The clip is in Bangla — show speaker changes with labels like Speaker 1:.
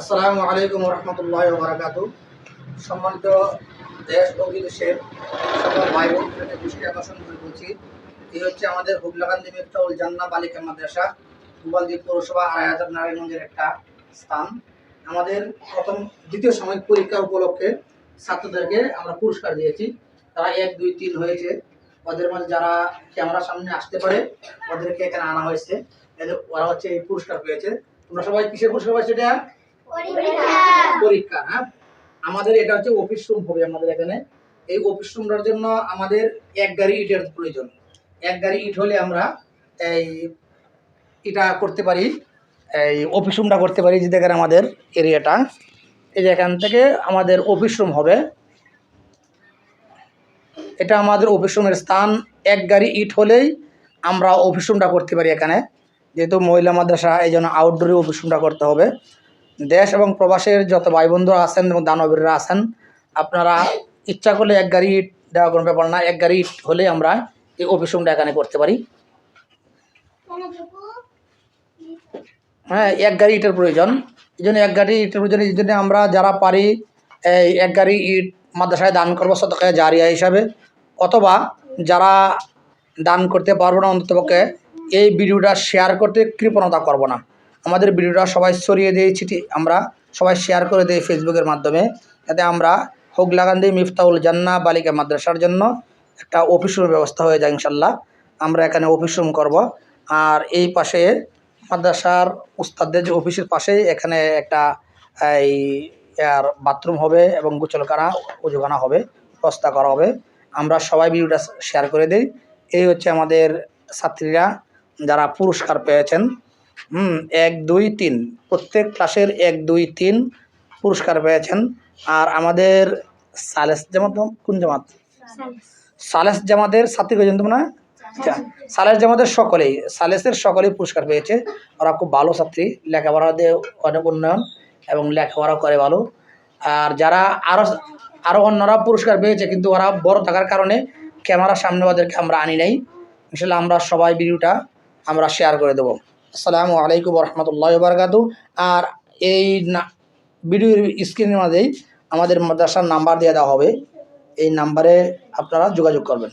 Speaker 1: আসসালামু আলাইকুম রহমতুল্লাহ বারাকাতু সম্মানিত দেশ ও বিদেশের সকল ভাই দৃষ্টি আকর্ষণ করে বলছি এই হচ্ছে আমাদের হুগলাকান্দি মিফতাউল জান্না বালিকা মাদ্রাসা গোপালদ্বীপ পৌরসভা আড়াই হাজার নারায়ণগঞ্জের একটা স্থান। আমাদের প্রথম দ্বিতীয় সাময়িক পরীক্ষা উপলক্ষে ছাত্রদেরকে আমরা পুরস্কার দিয়েছি। তারা এক, দুই, তিন হয়েছে। ওদের মাঝে যারা ক্যামেরার সামনে আসতে পারে, ওদেরকে এখানে আনা হয়েছে। এদের ওরা হচ্ছে এই পুরস্কার পেয়েছে। তোমরা সবাই কিসের পুরস্কার পাইছো এটা? পরীক্ষা। হ্যাঁ? আমাদের এটা হচ্ছে অফিস রুম হবে আমাদের এখানে। এই অফিস রুমটার জন্য আমাদের এক গাড়ি ইটের প্রয়োজন। এক গাড়ি ইট হলে আমরা এই এটা করতে পারি, এই অফিস রুমটা করতে পারি, যে দেখেন আমাদের এরিয়াটা এই যে এখান থেকে আমাদের অফিস রুম হবে। এটা আমাদের অফিস রুমের স্থান। এক গাড়ি ইট হলেই আমরা অফিস রুমটা করতে পারি এখানে। যেহেতু মহিলা মাদ্রাসা, এই জন্য আউটডোরে অফিস রুমটা করতে হবে। দেশ এবং প্রবাসের যত ভাই বন্ধুরা আছেন এবং দানবীররা আছেন, আপনারা ইচ্ছা করলে এক গাড়ি ইট দেওয়া কোনো ব্যাপার না, এক গাড়ি ইট হলে আমরা এই অফিস রুমটা এখানে করতে পারি। হ্যাঁ এক গাড়ি ইটের প্রয়োজন। এই জন্য এক গাড়ি ইটের প্রয়োজন, এই জন্য আমরা যারা পারি, এই এক গাড়ি ইট মাদ্রাসায় দান করব শতকায় জারিয়া হিসাবে, অথবা যারা দান করতে পারব না অন্ততপক্ষে, এই ভিডিওটা শেয়ার করতে কৃপণতা করব না। আমাদের ভিডিওটা সবাই ছড়িয়ে দিয়ে চিঠি আমরা সবাই শেয়ার করে দিই ফেসবুকের মাধ্যমে। যাতে আমরা হোগলাগান্ধী মিফতাউল জান্না বালিকা মাদ্রাসার জন্য একটা অফিস রুমের ব্যবস্থা হয়ে যায় ইনশাল্লাহ আমরা এখানে অফিস রুম করব। আর এই পাশে মাদ্রাসার উস্তাদদের যে অফিসের পাশে এখানে একটা এই আর বাথরুম হবে এবং গোচলখানা উজুখানা হবে ব্যবস্থা করা হবে। আমরা সবাই ভিডিওটা শেয়ার করে দিই। এই হচ্ছে আমাদের ছাত্রীরা যারা পুরস্কার পেয়েছেন। হুম, এক, দুই, তিন। প্রত্যেক ক্লাসের এক, দুই, তিন পুরস্কার পেয়েছেন। আর আমাদের সালেস জামাত কোন জামাত? সালেস জামাতের ছাত্রী পেয়েছেন তোমরা? আচ্ছা সালেস জামাতের সকলেই, সালেসের সকলেই পুরস্কার পেয়েছে। ওরা খুব ভালো ছাত্রী, লেখাপড়া দিয়ে অনেক উন্নয়ন এবং লেখাপড়া করে ভালো। আর যারা আরও আরও অন্যরা পুরস্কার পেয়েছে, কিন্তু ওরা বড় থাকার কারণে ক্যামেরার সামনে ওদেরকে আমরা আনি নাই। ইনশাল্লাহ আমরা সবাই ভিডিওটা আমরা শেয়ার করে দেবো। আসসালামু আলাইকুম রহমতুল্লাহ বারকাতু আর এই ভিডিওর স্ক্রিনের মাঝেই আমাদের মাদ্রাসার নাম্বার দিয়ে দেওয়া হবে। এই নাম্বারে আপনারা যোগাযোগ করবেন।